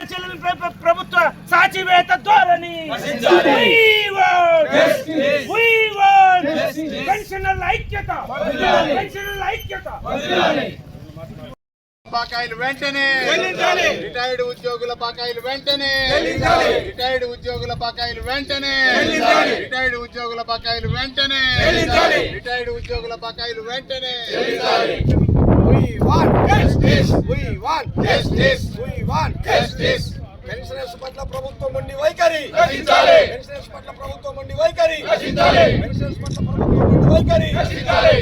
చెల్లెలు ప్ర- ప్రభుత్వ సాచివేత ధోరణి పెన్షనర్ల ఐక్యత పెన్షనర్ల ఐక్యత బకాయిలు వెంటనే. రిటైర్డ్ ఉద్యోగుల బకాయిలు వెంటనే. రిటైర్డ్ ఉద్యోగుల బకాయిలు వెంటనే. రిటైర్డ్ ఉద్యోగుల బకాయిలు వెంటనే. రిటైర్డ్ ఉద్యోగుల బకాయిలు వెంటనే. పెన్షనర్స్ పట్ల ప్రభుత్వం ఉండి వైఖరి. పెన్షనర్స్ పట్ల ప్రభుత్వం ఉండి వైఖరి. పెన్షనర్స్ పట్ల ప్రభుత్వం ఉండి వైఖరి.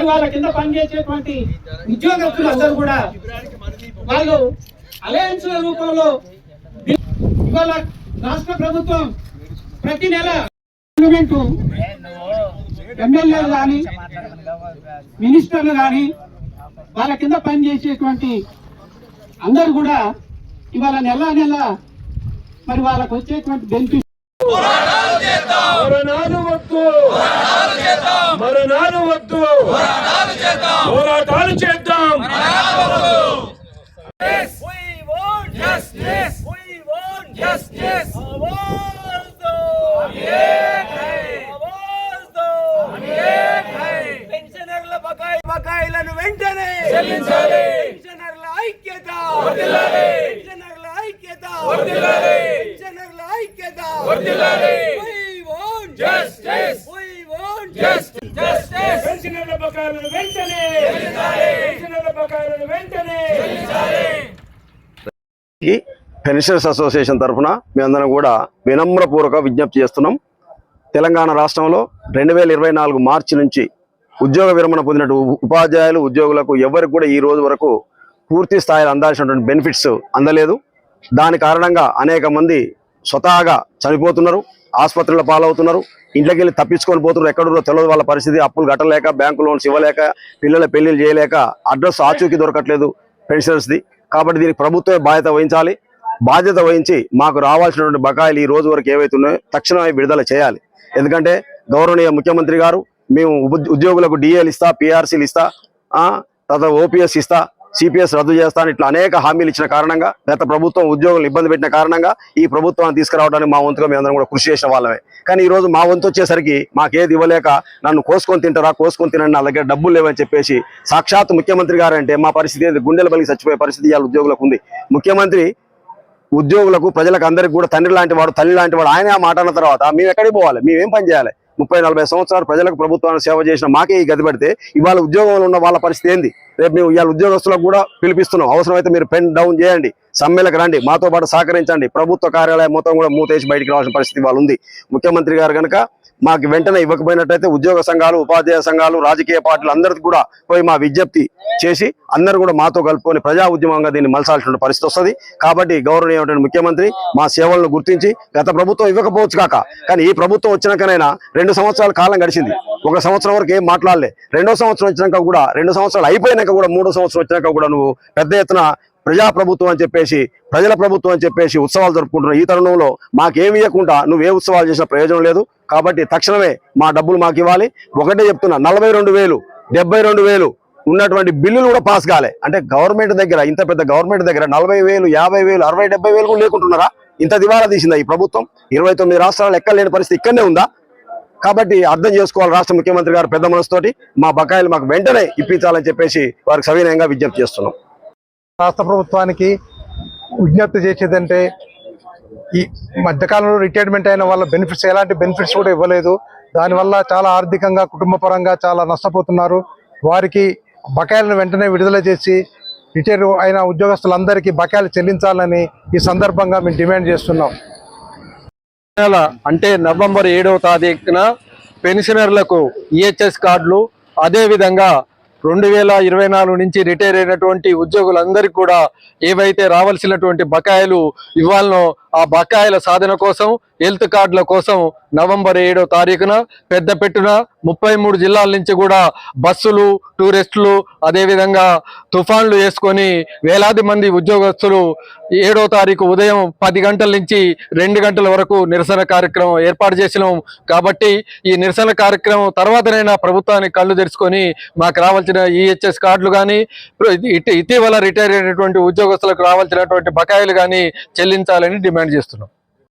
మరి వాళ్ళ కింద పనిచేసేటువంటి ఉద్యోగస్తులు అందరూ కూడా వాళ్ళు అలయన్స్ రూపంలో ఇవాళ రాష్ట్ర ప్రభుత్వం ప్రతి నెల గవర్నమెంట్ ఎమ్మెల్యేలు కానీ మినిస్టర్లు కానీ వాళ్ళ కింద పనిచేసేటువంటి అందరూ కూడా ఇవాళ నెల నెల మరి వాళ్ళకు వచ్చేటువంటి బెనిఫిట్ మరణాలు వద్దు. పోరాటాలు చేద్దాం. పెన్షనర్ల బకాయిలను వెంటనే చెల్లించాలి పెన్షనర్ల ఐక్యత పెన్షనర్ల ఐక్యత పెన్షనర్ల ఐక్యత We want justice. We want justice. పెన్షనర్ల బకాయిలను వెంటనే. పెన్షనర్ల బకాయిలను వెంటనే. ఈ పెన్షనర్స్ అసోసియేషన్ తరఫున మేమందరం కూడా వినమ్రపూర్వక విజ్ఞప్తి చేస్తున్నాం. తెలంగాణ రాష్ట్రంలో రెండు వేల ఇరవై నాలుగు మార్చి నుంచి ఉద్యోగ విరమణ పొందినట్టు ఉపాధ్యాయులు ఉద్యోగులకు ఎవరికి కూడా ఈ రోజు వరకు పూర్తి స్థాయిలో అందాల్సినటువంటి బెనిఫిట్స్ అందలేదు. దాని కారణంగా అనేక మంది స్వతహాగా చనిపోతున్నారు. ఆసుపత్రుల పాలవుతున్నారు. ఇంట్లోకి వెళ్ళి తప్పించుకొని పోతున్నారు. ఎక్కడున్నారో తెలియదు వాళ్ళ పరిస్థితి. అప్పులు కట్టలేక బ్యాంకు లోన్స్ ఇవ్వలేక పిల్లల పెళ్ళిళ్ళు చేయలేక అడ్రస్ ఆచూకీ దొరకట్లేదు పెన్షనర్స్ది. కాబట్టి దీనికి ప్రభుత్వమే బాధ్యత వహించాలి. బాధ్యత వహించి మాకు రావాల్సినటువంటి బకాయిలు ఈ రోజు వరకు ఏవైతే ఉన్నాయో తక్షణమే విడుదల చేయాలి. ఎందుకంటే గౌరవనీయ ముఖ్యమంత్రి గారు మేము ఉద్యోగులకు డిఏలు ఇస్తా పిఆర్సీలు ఇస్తా తర్వాత ఓపీఎస్ ఇస్తా సిపిఎస్ రద్దు చేస్తాను ఇట్లా అనేక హామీలు ఇచ్చిన కారణంగా గత ప్రభుత్వం ఉద్యోగులు ఇబ్బంది పెట్టిన కారణంగా ఈ ప్రభుత్వాన్ని తీసుకురావడానికి మా వంతుగా మేమందరం కూడా కృషి చేసిన వాళ్ళమే. కానీ ఈ రోజు మా వంతు వచ్చేసరికి మాకేది ఇవ్వలేక నన్ను కోసుకొని తింటారా కోసుకొని తినండి నా దగ్గర డబ్బులు లేవని చెప్పేసి సాక్షాత్ ముఖ్యమంత్రి గారు అంటే మా పరిస్థితి ఏంది? గుండెల బలికి చచ్చిపోయే పరిస్థితి ఇవాళ ఉద్యోగులకు ఉంది. ముఖ్యమంత్రి ఉద్యోగులకు ప్రజలకు అందరికి కూడా తండ్రి లాంటి వాడు తల్లి లాంటి వాడు ఆయన ఆ మాట అన్న తర్వాత మేము ఎక్కడికి పోవాలి? మేమేం పని చేయాలి? ముప్పై నలభై సంవత్సరాలు ప్రజలకు ప్రభుత్వాన్ని సేవ చేసిన మాకే ఈ గది పెడితే ఇవాళ ఉద్యోగంలో ఉన్న వాళ్ళ పరిస్థితి ఏంది? రేపు మేము ఇవాళ ఉద్యోగస్తులకు కూడా పిలిపిస్తున్నాం. అవసరమైతే మీరు పెన్ డౌన్ చేయండి. సమ్మెలకు రండి. మాతో పాటు సహకరించండి. ప్రభుత్వ కార్యాలయం మొత్తం కూడా మూతేసి బయటికి రావాల్సిన పరిస్థితి వాళ్ళు ఉంది. ముఖ్యమంత్రి గారు కనుక మాకు వెంటనే ఇవ్వకపోయినట్టయితే ఉద్యోగ సంఘాలు ఉపాధ్యాయ సంఘాలు రాజకీయ పార్టీలు అందరికీ కూడా పోయి మా విజ్ఞప్తి చేసి అందరూ కూడా మాతో కలుపుకొని ప్రజా ఉద్యమంగా దీన్ని మలసాల్సిన పరిస్థితి వస్తుంది. కాబట్టి గౌరవనీయమైన ముఖ్యమంత్రి మా సేవలను గుర్తించి గత ప్రభుత్వం ఇవ్వకపోవచ్చు కాక కానీ ఈ ప్రభుత్వం వచ్చినాకనైనా రెండు సంవత్సరాల కాలం గడిచింది. ఒక సంవత్సరం వరకు ఏం మాట్లాడలే. రెండో సంవత్సరం వచ్చినాక కూడా రెండు సంవత్సరాలు అయిపోయినాక కూడా మూడో సంవత్సరం వచ్చినాక కూడా నువ్వు పెద్ద ఎత్తున ప్రజా ప్రభుత్వం అని చెప్పేసి ప్రజల ప్రభుత్వం అని చెప్పేసి ఉత్సవాలు జరుపుకుంటున్న ఈ తరుణంలో మాకేమి ఇవ్వకుండా నువ్వు ఏ ఉత్సవాలు చేసిన ప్రయోజనం లేదు. కాబట్టి తక్షణమే మా డబ్బులు మాకు ఇవ్వాలి. ఒకటే చెప్తున్నా నలభై రెండు వేలు డెబ్బై రెండు వేలు ఉన్నటువంటి బిల్లులు కూడా పాస్ కాలే. అంటే గవర్నమెంట్ దగ్గర ఇంత పెద్ద గవర్నమెంట్ దగ్గర నలభై వేలు యాభై వేలు అరవై డెబ్బై వేలు కూడా లేకుంటున్నారా? ఇంత దివాలా తీసిందా ఈ ప్రభుత్వం? ఇరవై తొమ్మిది రాష్ట్రాలు ఎక్కడ లేని పరిస్థితి ఇక్కడనే ఉందా? కాబట్టి అర్థం చేసుకోవాలి రాష్ట్ర ముఖ్యమంత్రి గారు పెద్ద మనసుతోటి. మా బకాయిలు మాకు వెంటనే ఇప్పించాలని చెప్పేసి వారికి సవినయంగా విజ్ఞప్తి చేస్తున్నాం. రాష్ట్ర ప్రభుత్వానికి విజ్ఞప్తి చేసేదంటే ఈ మధ్యకాలంలో రిటైర్మెంట్ అయిన వాళ్ళ బెనిఫిట్స్ ఎలాంటి బెనిఫిట్స్ కూడా ఇవ్వలేదు. దానివల్ల చాలా ఆర్థికంగా కుటుంబపరంగా చాలా నష్టపోతున్నారు. వారికి బకాయిలను వెంటనే విడుదల చేసి రిటైర్ అయిన ఉద్యోగస్తులందరికీ బకాయిలు చెల్లించాలని ఈ సందర్భంగా మేము డిమాండ్ చేస్తున్నాం. నెల అంటే నవంబర్ ఏడవ తారీఖున పెన్షనర్లకు ఈహెచ్ఎస్ కార్డులు అదే విధంగా రెండు వేల ఇరవై నాలుగు నుంచి రిటైర్ అయినటువంటి ఉద్యోగులందరికీ కూడా ఏవైతే రావాల్సినటువంటి బకాయిలు ఇవ్వాలనో ఆ బకాయిల సాధన కోసం హెల్త్ కార్డుల కోసం నవంబర్ ఏడో తారీఖున పెద్దపెట్టున ముప్పై మూడు జిల్లాల నుంచి కూడా బస్సులు టూరిస్టులు అదేవిధంగా తుఫాన్లు వేసుకొని వేలాది మంది ఉద్యోగస్తులు ఏడో తారీఖు ఉదయం పది గంటల నుంచి రెండు గంటల వరకు నిరసన కార్యక్రమం ఏర్పాటు చేసినాం. కాబట్టి ఈ నిరసన కార్యక్రమం తర్వాతనైనా ప్రభుత్వానికి కళ్ళు తెరుచుకొని మాకు రావాల్సిన ఈహెచ్ఎస్ కార్డులు కానీ ఇటీవల రిటైర్ అయినటువంటి ఉద్యోగస్తులకు రావాల్సినటువంటి బకాయిలు కానీ చెల్లించాలని డిమాండ్ చేస్తున్నాం.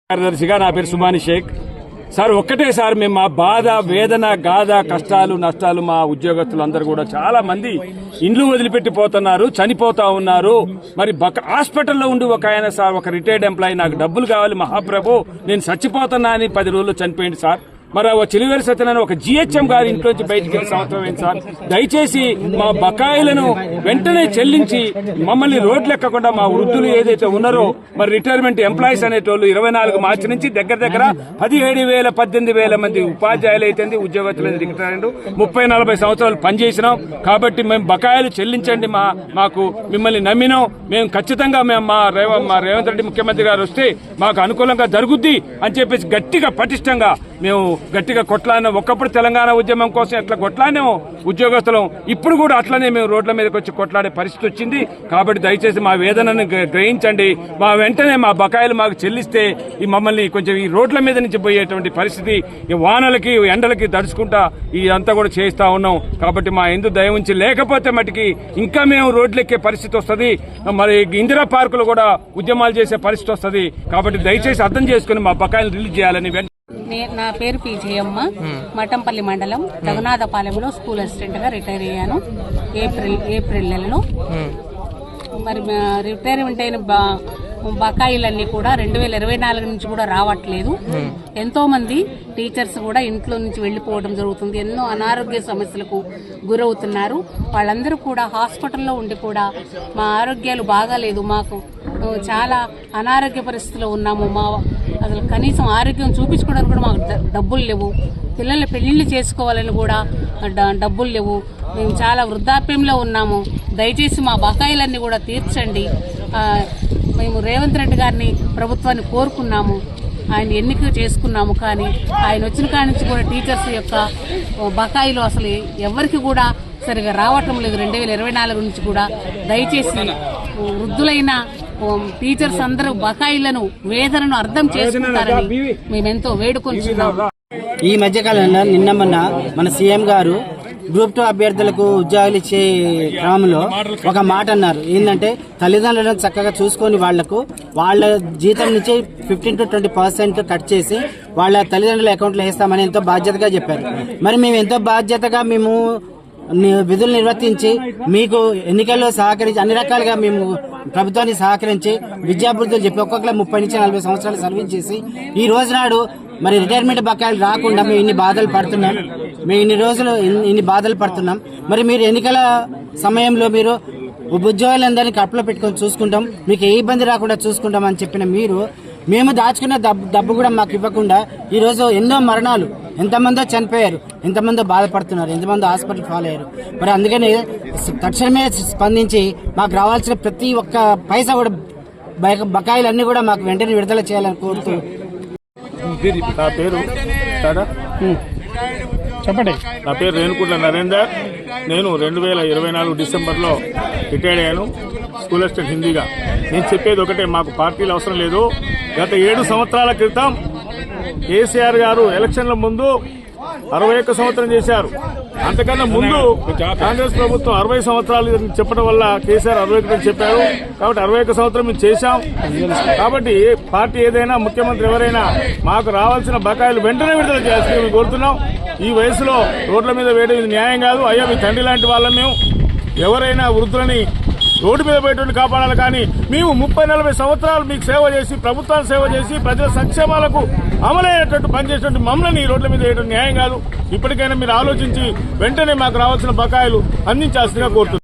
కార్యదర్శిగా నా పేరు సుమాని షేక్. సార్ ఒక్కటే సార్ మేము మా బాధ వేదన గాథ కష్టాలు నష్టాలు మా ఉద్యోగస్తులందరూ కూడా చాలా మంది ఇండ్లు వదిలిపెట్టి పోతున్నారు చనిపోతా ఉన్నారు. మరి బక హాస్పిటల్లో ఉండి ఒక ఆయన సార్ ఒక రిటైర్డ్ ఎంప్లాయీ నాకు డబ్బులు కావాలి మహాప్రభు నేను చచ్చిపోతున్నా అని పది రోజులు చనిపోయింది సార్. మరి ఆ చిలువేరు సత్యనారాయణ ఒక జిహెచ్ఎం గారి ఇంట్లోంచి బయటికి సంవత్సరం అయింది సార్? దయచేసి మా బకాయిలను వెంటనే చెల్లించి మమ్మల్ని రోడ్లు ఎక్కకుండా మా వృద్ధులు ఏదైతే ఉన్నారో మరి రిటైర్మెంట్ ఎంప్లాయీస్ అనేటోళ్ళు ఇరవై నాలుగు మార్చి నుంచి దగ్గర దగ్గర పదిహేడు వేల పద్దెనిమిది వేల మంది ఉపాధ్యాయులు అయితే ఉద్యోగస్తులు రిటైర్ ముప్పై నలభై సంవత్సరాలు పనిచేసినాం. కాబట్టి మేము బకాయిలు చెల్లించండి మా మాకు మిమ్మల్ని నమ్మినాం. మేము ఖచ్చితంగా మేము మా రేవ మా రేవంత్ రెడ్డి ముఖ్యమంత్రి గారు వస్తే మాకు అనుకూలంగా జరుగుద్ది అని చెప్పేసి గట్టిగా పటిష్టంగా మేము గట్టిగా కొట్లాడినాం ఒకప్పుడు తెలంగాణ ఉద్యమం కోసం ఎట్లా కొట్లాడినామో ఉద్యోగస్తులం ఇప్పుడు కూడా అట్లనే మేము రోడ్ల మీదకి వచ్చి కొట్లాడే పరిస్థితి వచ్చింది. కాబట్టి దయచేసి మా వేదనను గ్రహించండి. మా వెంటనే మా బకాయిలు మాకు చెల్లిస్తే ఈ మమ్మల్ని కొంచెం ఈ రోడ్ల మీద నుంచి పోయేటువంటి పరిస్థితి ఈ వానలకి ఎండలకి దడుచుకుంటా ఈ అంతా కూడా చేయిస్తూ ఉన్నాం. కాబట్టి మా ఎందు దయ ఉంచి లేకపోతే మటుకి ఇంకా మేము రోడ్లెక్కే పరిస్థితి వస్తుంది. మరి ఇందిరా పార్కులు కూడా ఉద్యమాలు చేసే పరిస్థితి వస్తుంది. కాబట్టి దయచేసి అర్థం చేసుకుని మా బకాయిలు రిలీజ్ చేయాలని నే- నా పేరు పీజయమ్మ. మఠంపల్లి మండలం రఘునాథపాలెంలో స్కూల్ అసిస్టెంట్గా రిటైర్ అయ్యాను. ఏప్రిల్ ఏప్రిల్ నెలలో. మరి రిటైర్మెంట్ అయిన బా- బకాయిలన్నీ కూడా రెండు వేల ఇరవై నాలుగు నుంచి కూడా రావట్లేదు. ఎంతో మంది టీచర్స్ కూడా ఇంట్లో నుంచి వెళ్ళిపోవడం జరుగుతుంది. ఎన్నో అనారోగ్య సమస్యలకు గురవుతున్నారు. వాళ్ళందరూ కూడా హాస్పిటల్లో ఉండి కూడా మా ఆరోగ్యాలు బాగాలేదు. మాకు చాలా అనారోగ్య పరిస్థితిలో ఉన్నాము. మా అసలు కనీసం ఆరోగ్యం చూపించుకోవడానికి కూడా మాకు డబ్బులు లేవు. పిల్లల్ని పెళ్ళిళ్ళు చేసుకోవాలని కూడా డ- డబ్బులు లేవు. మేము చాలా వృద్ధాప్యంలో ఉన్నాము. దయచేసి మా బకాయిలన్నీ కూడా తీర్చండి. మేము రేవంత్ రెడ్డి గారిని ప్రభుత్వాన్ని కోరుకున్నాము. ఆయన ఎన్నిక చేసుకున్నాము కానీ ఆయన వచ్చిన కాడి నుంచి కూడా టీచర్స్ యొక్క బకాయిలు అసలు ఎవరికి కూడా సరిగా రావటం లేదు. రెండు వేల ఇరవై నాలుగు నుంచి కూడా. దయచేసి వృద్ధులైన టీచర్స్ అందరూ బకాయిలను వేదనను అర్థం చేసుకుంటారని మేమెంతో వేడుకొంచున్నాము ఈ మధ్య కాలంలో నిన్న మొన్న మన సీఎం గారు గ్రూప్ టూ అభ్యర్థులకు ఉద్యోగాలు ఇచ్చే క్రమంలో ఒక మాట అన్నారు. ఏంటంటే తల్లిదండ్రులను చక్కగా చూసుకొని వాళ్ళకు వాళ్ళ జీతం నుంచి fifteen to twenty percent cut చేసి వాళ్ళ తల్లిదండ్రుల అకౌంట్లో వేస్తామని ఎంతో బాధ్యతగా చెప్పారు. మరి మేము ఎంతో బాధ్యతగా మేము విధులు నిర్వర్తించి మీకు ఎన్నికల్లో సహకరించి అన్ని రకాలుగా మేము ప్రభుత్వానికి సహకరించి విద్యాభివృద్ధులు చెప్పి ఒక్కొక్కరు ముప్పై నుంచి నలభై సంవత్సరాలు సర్వీస్ చేసి ఈ రోజు నాడు మరి రిటైర్మెంట్ బకాయిలు రాకుండా మేము ఇన్ని బాధలు పడుతున్నాం. మేము ఇన్ని రోజులు ఇన్ని- ఇన్ని బాధలు పడుతున్నాం. మరి మీరు ఎన్నికల సమయంలో మీరు ఉద్యోగులందరినీ కడుపులో పెట్టుకొని చూసుకుంటాం. మీకు ఏ ఇబ్బంది రాకుండా చూసుకుంటాం అని చెప్పిన మీరు మేము దాచుకున్న డబ్బు డబ్బు కూడా మాకు ఇవ్వకుండా ఈ రోజు ఎన్నో మరణాలు ఎంతమందో చనిపోయారు ఎంతమందో బాధపడుతున్నారు ఎంతమందో హాస్పిటల్ ఫాలో అయ్యారు. మరి అందుకని తక్షణమే స్పందించి మాకు రావాల్సిన ప్రతి ఒక్క పైసా కూడా బక- బకాయిలన్నీ కూడా మాకు వెంటనే విడుదల చేయాలని కోరుతూ నా పేరు టాటా. చెప్పండి. నా పేరు రేణుకుంట్ల నరేందర్. నేను రెండు వేల ఇరవై నాలుగు డిసెంబర్లో రిటైర్డ్ అయ్యాను. స్కూల్ అసిస్టెంట్ హిందీగా. నేను చెప్పేది ఒకటే మాకు పార్టీలు అవసరం లేదు. గత ఏడు సంవత్సరాల క్రితం కేసీఆర్ గారు ఎలక్షన్ల ముందు అరవై ఒక్క సంవత్సరం చేశారు. అంతకన్నా ముందు కాంగ్రెస్ ప్రభుత్వం అరవై సంవత్సరాలు చెప్పడం వల్ల కేసీఆర్ అరవై ఒకటి చెప్పారు. కాబట్టి అరవై ఒక్క సంవత్సరం మేము చేశాం. కాబట్టి పార్టీ ఏదైనా ముఖ్యమంత్రి ఎవరైనా మాకు రావాల్సిన బకాయిలు వెంటనే విడుదల చేయాల్సి మేము కోరుతున్నాం. ఈ వయసులో రోడ్ల మీద వేయడం ఇది న్యాయం కాదు. అయ్యా మీ తండ్రి లాంటి వాళ్ళం మేము. ఎవరైనా వృద్ధులని రోడ్డు మీద పోయేటువంటి కాపాడాలి కానీ మేము ముప్పై నలభై సంవత్సరాలు మీకు సేవ చేసి ప్రభుత్వాలు సేవ చేసి ప్రజల సంక్షేమాలకు అమలయ్యేటట్టు పనిచేసేటువంటి మమ్మల్ని ఈ రోడ్ల మీద వేయడం న్యాయం కాదు. ఇప్పటికైనా మీరు ఆలోచించి వెంటనే మాకు రావాల్సిన బకాయిలు అందించాల్సిందిగా కోరుతున్నాం.